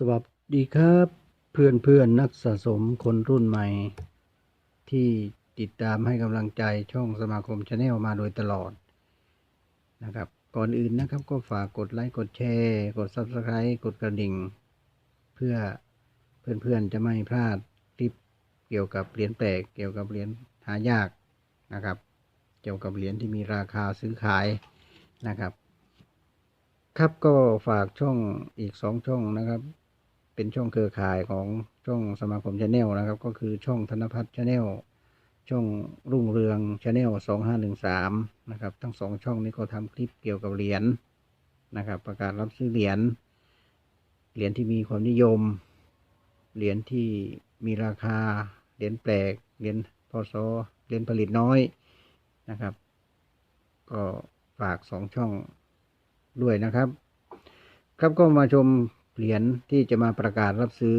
สวัสดีครับเพื่อนเพื่อนนักสะสมคนรุ่นใหม่ ที่ติดตามให้กำลังใจช่องสมาคมชาแนลมาโดยตลอดนะครับ ก่อนอื่นนะครับก็ฝากกดไลค์กดแชร์ กด Subscribe กดกระดิ่ง เพื่อเพื่อนๆจะไม่พลาดคลิปเกี่ยวกับเหรียญแปลกเกี่ยวกับเหรียญหายากนะครับ เกี่ยวกับเหรียญที่มีราคาซื้อขายนะครับ ครับก็ฝากช่องอีกสองช่องนะครับ เป็นช่องเครือข่ายของช่องสมาคมชาแนลนะครับ ก็คือช่องธนพัฒน์ชาแนลช่องรุ่งเรืองชาแนลสองห้าหนึ่งสามนะครับ ทั้งสองช่องนี้ก็ทำคลิปเกี่ยวกับเหรียญนะครับ ประกาศรับซื้อเหรียญเหรียญที่มีความนิยม เหรียญที่มีราคา เหรียญแปลก เหรียญพศเหรียญผลิตน้อยนะครับ ก็ฝากสองช่องด้วยนะครับ ครับก็มาชม เหรียญที่จะมาประกาศรับซื้อ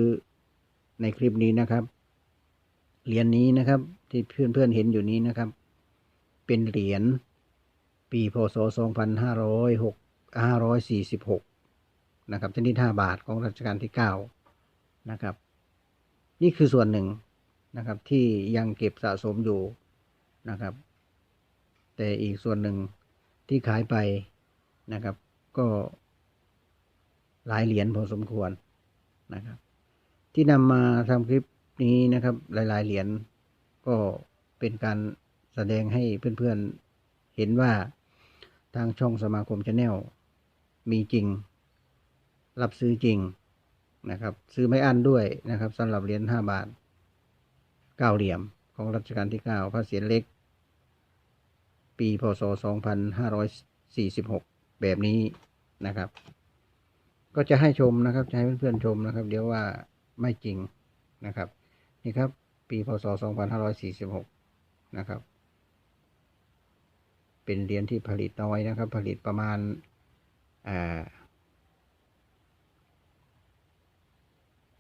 ในคลิปนี้นะครับ เหรียญนี้นะครับที่เพื่อนๆเห็นอยู่นี้นะครับ เป็นเหรียญปีพศ 2506 546 นะครับชนิด5บาทของรัชกาลที่ 9 นะครับ นี่คือส่วนหนึ่งนะครับที่ยังเก็บสะสมอยู่นะครับ แต่อีกส่วนหนึ่งที่ขายไปนะครับ ก็ หลายเหรียญพอสมควรนะครับ ที่นำมาทำคลิปนี้นะครับ หลาย ๆ เหรียญก็เป็นการแสดงให้เพื่อน ๆ เห็นว่าทางช่องสมาคมชาแนลมีจริง รับซื้อจริงนะครับ ซื้อไม่อั้นด้วยนะครับสำหรับเหรียญ5บาท9เหลี่ยมของรัชกาลที่ 9 พระเศียรเล็ก ปีพศ 2546 แบบนี้นะครับ ก็จะให้ชมนะครับ จะให้เพื่อนๆชมนะครับ เดี๋ยวว่าไม่จริงนะครับ นี่ครับ ปีพศ 2546 นะครับ เป็นเหรียญที่ผลิตน้อยนะครับ ผลิตประมาณา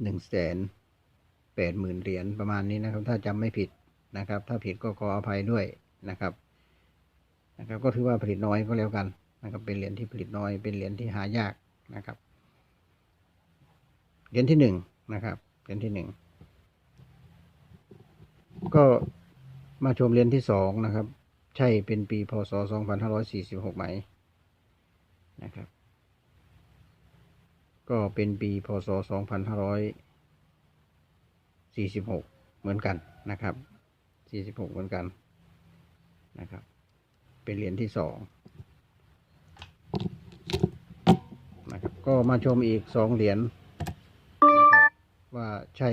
หนึ่งแสนแปดหมื่นเหรียญประมาณนี้นะครับ ถ้าจำไม่ผิดนะครับ ถ้าผิดก็ขออภัยด้วยนะครับนะครับ ก็ถือว่าผลิตน้อยก็แล้วกันนะครับ เป็นเหรียญที่ผลิตน้อย เป็นเหรียญที่หายากนะครับ เหรียญที่หนึ่งนะครับ เหรียญที่หนึ่ง ก็มาชมเหรียญที่สองนะครับ ใช่เป็นปีพศ2546ไหมนะครับ ก็เป็นปีพศ2546เหมือนกันนะครับ46เหมือนกันนะครับ เป็นเหรียญที่สองนะครับ ก็มาชมอีกสองเหรียญ ว่าใช่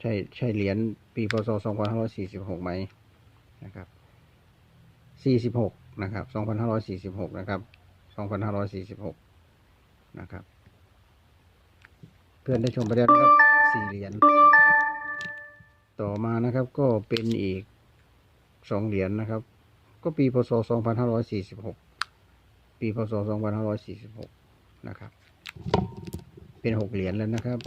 ใช่ใช่เหรียญปีพศ2546ไหมนะครับ 46 นะครับ 2546 นะครับ 2546 นะครับ เพื่อนได้ชมไปแล้วนะครับสี่เหรียญต่อมานะครับก็เป็นอีกสองเหรียญนะครับ ก็ปีพศ 2546 ปีพศ 2546 นะครับ เป็นหกเหรียญแล้วนะครับ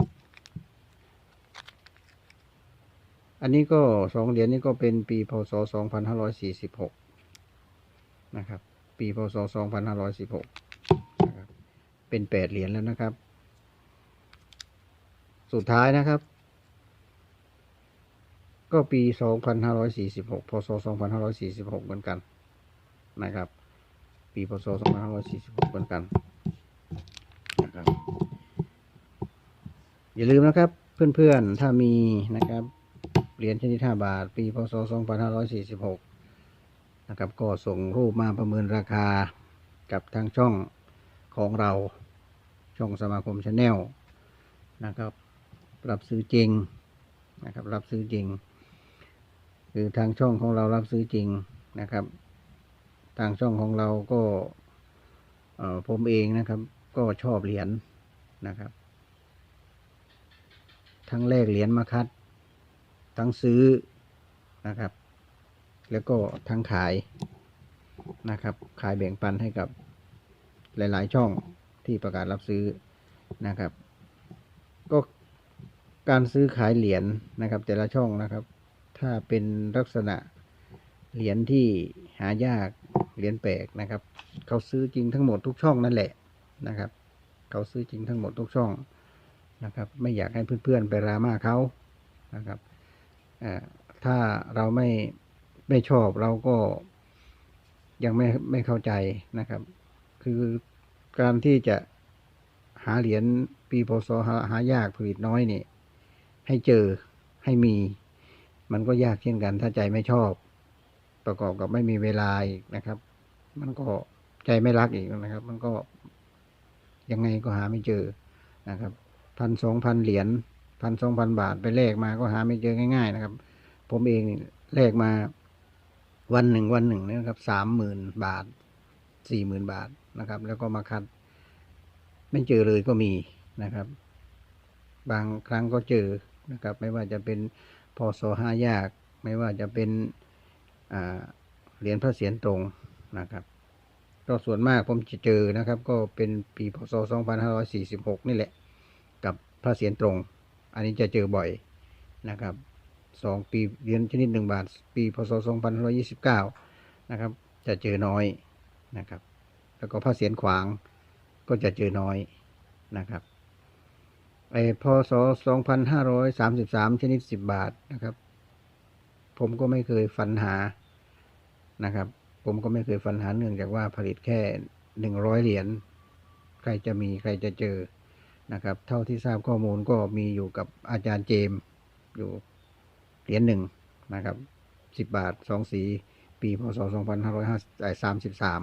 อันนี้ก็สองเหรียญนี้ก็เป็นปีพศสองพันห้าร้อยสี่สิบหกนะครับ ปีพศสองพันห้าร้อยสิบหกเป็นแปดเหรียญแล้วนะครับ สุดท้ายนะครับ ก็ปีสองพันห้าร้อยสี่สิบหกพศสองพันห้าร้อยสี่สิบหกเหมือนกันนะครับ ปีพศสองพันห้าร้อยสี่สิบหกเหมือนกันนะครับ อย่าลืมนะครับ เพื่อนๆ ถ้ามีนะครับเหรียญชนิด 5 บาท ปีพศ 2546 นะครับ ก็ส่งรูปมาประเมินราคากับทางช่องของเราช่องสมาคมชาแนลนะครับ รับซื้อจริงนะครับ รับซื้อจริง คือทางช่องของเรารับซื้อจริงนะครับ ทางช่องของเราก็ผมเองนะครับ ก็ชอบเหรียญนะครับ ทั้งแลกเหรียญมาคัด ทั้งซื้อนะครับ แล้วก็ทั้งขายนะครับ ขายแบ่งปันให้กับหลาย ๆ ช่องที่ประกาศรับซื้อนะครับ ก็การซื้อขายเหรียญนะครับ แต่ละช่องนะครับ ถ้าเป็นลักษณะเหรียญที่หายากเหรียญแปลกนะครับ เขาซื้อจริงทั้งหมดทุกช่องนั่นแหละนะครับ เขาซื้อจริงทั้งหมดทุกช่อง นะครับ ไม่อยากให้เพื่อนๆไปรามาเขานะครับถ้าเราไม่ไม่ชอบเราก็ยังไม่ไม่เข้าใจนะครับ คือการที่จะหาเหรียญปีพศหาหายากผลิตน้อยนี่ ให้เจอให้มี มันก็ยากเช่นกัน ถ้าใจไม่ชอบ ประกอบกับไม่มีเวลาอีกนะครับ มันก็ใจไม่รักอีกนะครับ มันก็ยังไงก็หาไม่เจอนะครับ พันสองพันเหรียญพันสองพันบาทไปแลกมาก็หาไม่เจอง่าย ๆ นะครับ ผมเองแลกมาวันหนึ่งวันหนึ่งนี่ยนะครับสามหมื่นบาทสี่หมื่นบาทนะครับ แล้วก็มาคัด ไม่เจอเลยก็มีนะครับ บางครั้งก็เจอนะครับ ไม่ว่าจะเป็นพศห้ายาก ไม่ว่าจะเป็นเหรียญพระเศียรตรงนะครับก็ส่วนมากผมจะเจอนะครับ ก็เป็นปีพศ 2546 นี่แหละ พระเศียรตรง อันนี้จะเจอบ่อยนะครับสองปีเหรียญชนิดหนึ่งบาท ปีพศ2529นะครับ จะเจอน้อยนะครับ แล้วก็พระเศียรขวางก็จะเจอน้อยนะครับไอพศ2533ชนิด10บาทนะครับ ผมก็ไม่เคยฝันหานะครับ ผมก็ไม่เคยฝันหาเนื่องจากว่าผลิตแค่หนึ่งร้อยเหรียญใครจะมีใครจะเจอ นะครับเท่าที่ทราบข้อมูลก็มีอยู่กับอาจารย์เจมส์อยู่เหรียญหนึ่งนะครับสิบบาทสองสี ปีพศสองพันห้าร้อยห้าสามสิบสาม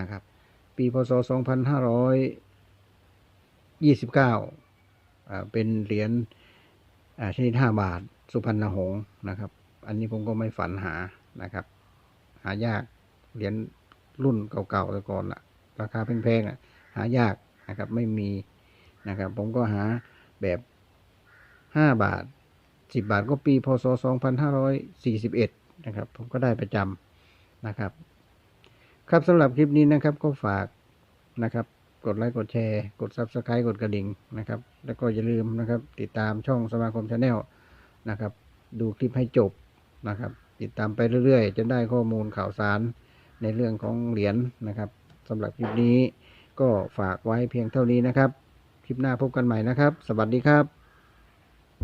นะครับ ปีพศสองพันห้าร้อยยี่สิบเก้าเป็นเหรียญชนิดห้าบาท สุพรรณหงษ์นะครับ อันนี้ผมก็ไม่ฝันหานะครับ หายากเหรียญรุ่นเก่าๆแต่ก่อนละราคาแพงๆอะหายากนะครับ ไม่มี นะครับ ผมก็หาแบบห้าบาทสิบบาทก็ปีพศสองพันห้าร้อยสี่สิบเอ็ดนะครับ ผมก็ได้ประจำนะครับ ครับสำหรับคลิปนี้นะครับก็ฝากนะครับกดไลค์กดแชร์กด Subscribe กดกระดิ่งนะครับ แล้วก็อย่าลืมนะครับ ติดตามช่องสมาคมชาแนลนะครับ ดูคลิปให้จบนะครับ ติดตามไปเรื่อยๆ จะได้ข้อมูลข่าวสารในเรื่องของเหรียญนะครับสำหรับคลิปนี้ก็ฝากไว้เพียงเท่านี้นะครับ คลิปหน้าพบกันใหม่นะครับ สวัสดีครับ